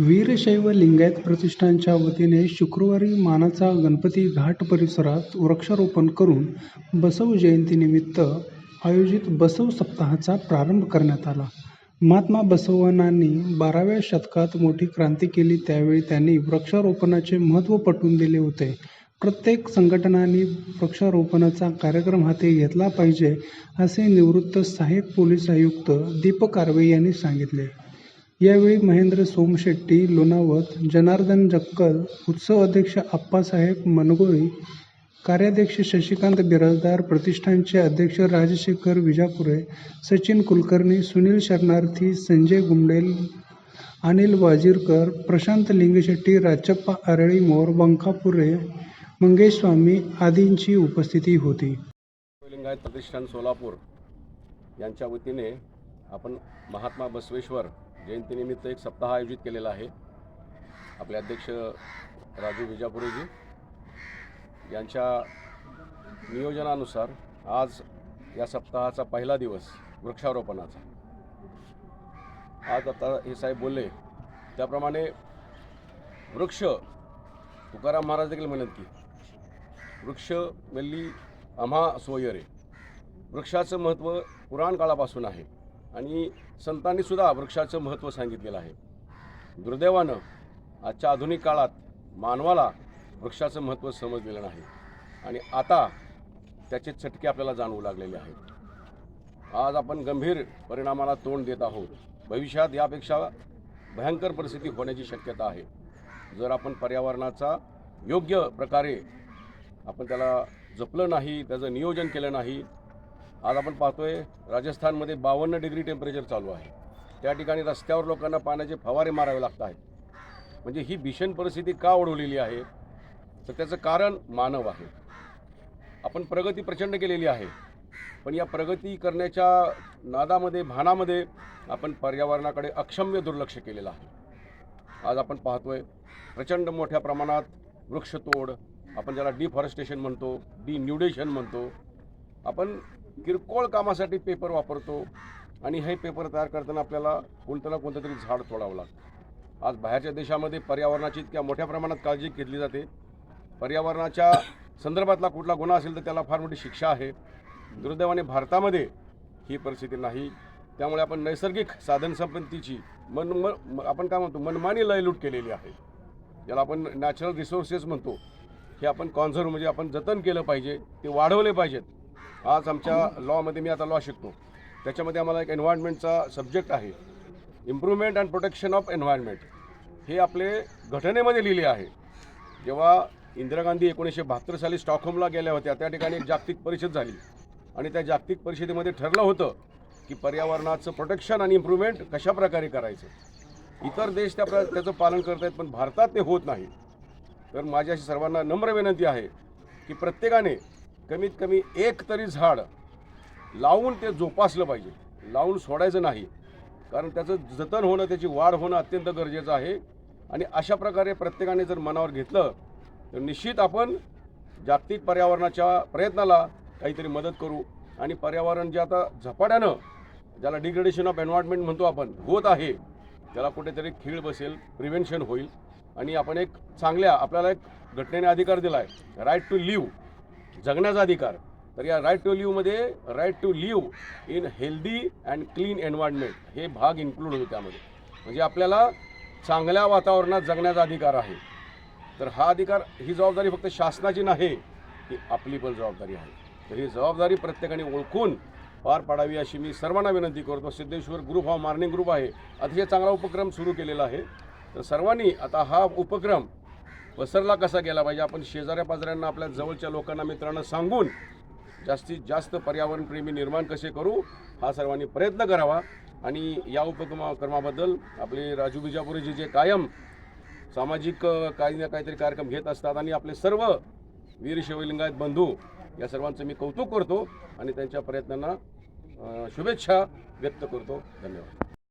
वीरशैव लिंगायत प्रतिष्ठानच्या वतीने शुक्रवारी मानाचा गणपती घाट परिसरात वृक्षारोपण करून बसव जयंतीनिमित्त आयोजित बसव सप्ताहाचा प्रारंभ करण्यात आला. महात्मा बसवनांनी बाराव्या शतकात मोठी क्रांती केली त्यावेळी त्यांनी वृक्षारोपणाचे महत्त्व पटवून दिले होते. प्रत्येक संघटनांनी वृक्षारोपणाचा कार्यक्रम हाती घेतला पाहिजे असे निवृत्त सहाय्यक पोलीस आयुक्त दीपक आर्वे यांनी सांगितले. यावेळी महेंद्र सोमशेट्टी लोणावत, जनार्दन जक्कल, उत्सव अध्यक्ष आप्पासाहेब मनगोळी, कार्याध्यक्ष शशिकांत बिराजदार, प्रतिष्ठानचे अध्यक्ष राजशेखर विजापुरे, सचिन कुलकर्णी, सुनील शरणार्थी, संजय गुंडेल, अनिल वाजीरकर, प्रशांत लिंगशेट्टी, राजप्पा आरळीमोर, बंकापुरे, मंगेश स्वामी आदींची उपस्थिती होती. लिंगायत प्रतिष्ठान सोलापूर यांच्या वतीने आपण महात्मा बसवेश्वर जयंतीनिमित्त एक सप्ताह आयोजित केलेला आहे. आपले अध्यक्ष राजू विजापुरेजी यांच्या नियोजनानुसार आज या सप्ताहाचा पहिला दिवस वृक्षारोपणाचा. आज आता हे साहेब बोलले त्याप्रमाणे वृक्ष तुकाराम महाराज देखील म्हणत की वृक्ष मेल्ली आम्हा सोयरे. वृक्षाचं महत्त्व पुराण काळापासून आहे. आणि संतांनी सुद्धा वृक्षाचं महत्त्व सांगितलेलं आहे. दुर्दैवानं आजच्या आधुनिक काळात मानवाला वृक्षाचं महत्त्व समजलेलं नाही आणि आता त्याचे चटके आपल्याला जाणवू लागलेले आहेत. आज आपण गंभीर परिणामाला तोंड देत आहोत. भविष्यात यापेक्षा भयंकर परिस्थिती होण्याची शक्यता आहे. जर आपण पर्यावरणाचा योग्य प्रकारे आपण त्याला जपलं नाही त्याचं नियोजन केलं नाही आज आपण पाहतोय राजस्थानमध्ये बावन्न डिग्री टेम्परेचर चालू आहे. त्या ठिकाणी रस्त्यावर लोकांना पाण्याचे फवारे मारावे लागत आहेत. म्हणजे ही भीषण परिस्थिती का ओढवलेली आहे? तर त्याचं कारण मानव आहे. आपण प्रगती प्रचंड केलेली आहे. पण या प्रगती करण्याच्या नादामध्ये भानामध्ये आपण पर्यावरणाकडे अक्षम्य दुर्लक्ष केलेलं आहे. आज आपण पाहतोय प्रचंड मोठ्या प्रमाणात वृक्षतोड आपण ज्याला डिफॉरेस्टेशन म्हणतो डी न्युडेशन म्हणतो आपण किरकोळ कामासाठी पेपर वापरतो आणि हे पेपर तयार करताना आपल्याला कोणतं ना कोणतं तरी झाड तोडावं लागतं. आज बाहेरच्या देशामध्ये पर्यावरणाची इतक्या मोठ्या प्रमाणात काळजी घेतली जाते. पर्यावरणाच्या संदर्भातला कुठला गुन्हा असेल तर त्याला फार मोठी शिक्षा आहे. दुर्दैवाने भारतामध्ये ही परिस्थिती नाही. त्यामुळे आपण नैसर्गिक साधनसंपत्तीची मन म आपण काय म्हणतो मनमानी लयलूट केलेली आहे. ज्याला आपण नॅचरल रिसोर्सेस म्हणतो हे आपण कॉन्झर्व म्हणजे आपण जतन केलं पाहिजे ते वाढवले पाहिजेत. आज आमच्या लॉमध्ये मी आता लॉ शिकतो. त्याच्यामध्ये आम्हाला एक एन्व्हायरमेंटचा सब्जेक्ट आहे. Improvement and protection of environment हे आपले घटनेमध्ये लिहिले आहे. जेव्हा इंदिरा गांधी एकोणीसशे बहात्तर साली स्टॉकहोमला गेल्या होत्या त्या ठिकाणी एक जागतिक परिषद झाली. आणि त्या जागतिक परिषदेमध्ये ठरलं होतं की पर्यावरणाचं प्रोटेक्शन आणि इम्प्रूव्हमेंट कशा प्रकारे करायचं. इतर देश त्या प्र त्याचं पालन करत आहेत पण भारतात ते होत नाही. तर माझी अशी सर्वांना नम्र विनंती आहे की प्रत्येकाने कमीत कमी एक तरी झाड लावून ते जोपासलं पाहिजे. लावून सोडायचं नाही. कारण त्याचं जतन होणं त्याची वाढ होणं अत्यंत गरजेचं आहे. आणि अशा प्रकारे प्रत्येकाने जर मनावर घेतलं तर निश्चित आपण जागतिक पर्यावरणाच्या प्रयत्नाला काहीतरी मदत करू. आणि पर्यावरण जे आता झपाट्यानं ज्याला डिग्रेडेशन ऑफ एन्व्हायरमेंट म्हणतो आपण होत आहे त्याला कुठेतरी खीळ बसेल प्रिव्हेन्शन होईल. आणि आपण एक चांगल्या आपल्याला एक घटनेने अधिकार दिला आहे राईट टू लिव्ह जगण्याचा अधिकार. तर या right to लिव्हमध्ये right to live in healthy and clean environment हे भाग इन्क्लूड होतो त्यामध्ये. म्हणजे आपल्याला चांगल्या वातावरणात जगण्याचा अधिकार आहे. तर हा अधिकार ही जबाबदारी फक्त शासनाची नाही ही आपली पण जबाबदारी आहे. तर ही जबाबदारी प्रत्येकाने ओळखून पार पाडावी अशी मी सर्वांना विनंती करतो. सिद्धेश्वर ग्रुप हा मॉर्निंग ग्रुप आहे. अतिशय चांगला उपक्रम सुरू केलेला आहे. तर सर्वांनी आता हा उपक्रम पसरला कसा गेला पाहिजे? आपण शेजाऱ्या पाजाऱ्यांना आपल्या जवळच्या लोकांना मित्रांना सांगून जास्तीत जास्त पर्यावरणप्रेमी निर्माण कसे करू हा सर्वांनी प्रयत्न करावा. आणि या उपक्रमा क्रमाबद्दल आपले राजू बिजापुरेजी जे कायम सामाजिक काही ना काहीतरी कार्यक्रम घेत असतात आणि आपले सर्व वीर शिवलिंगायत बंधू या सर्वांचं मी कौतुक करतो आणि त्यांच्या प्रयत्नांना शुभेच्छा व्यक्त करतो. धन्यवाद.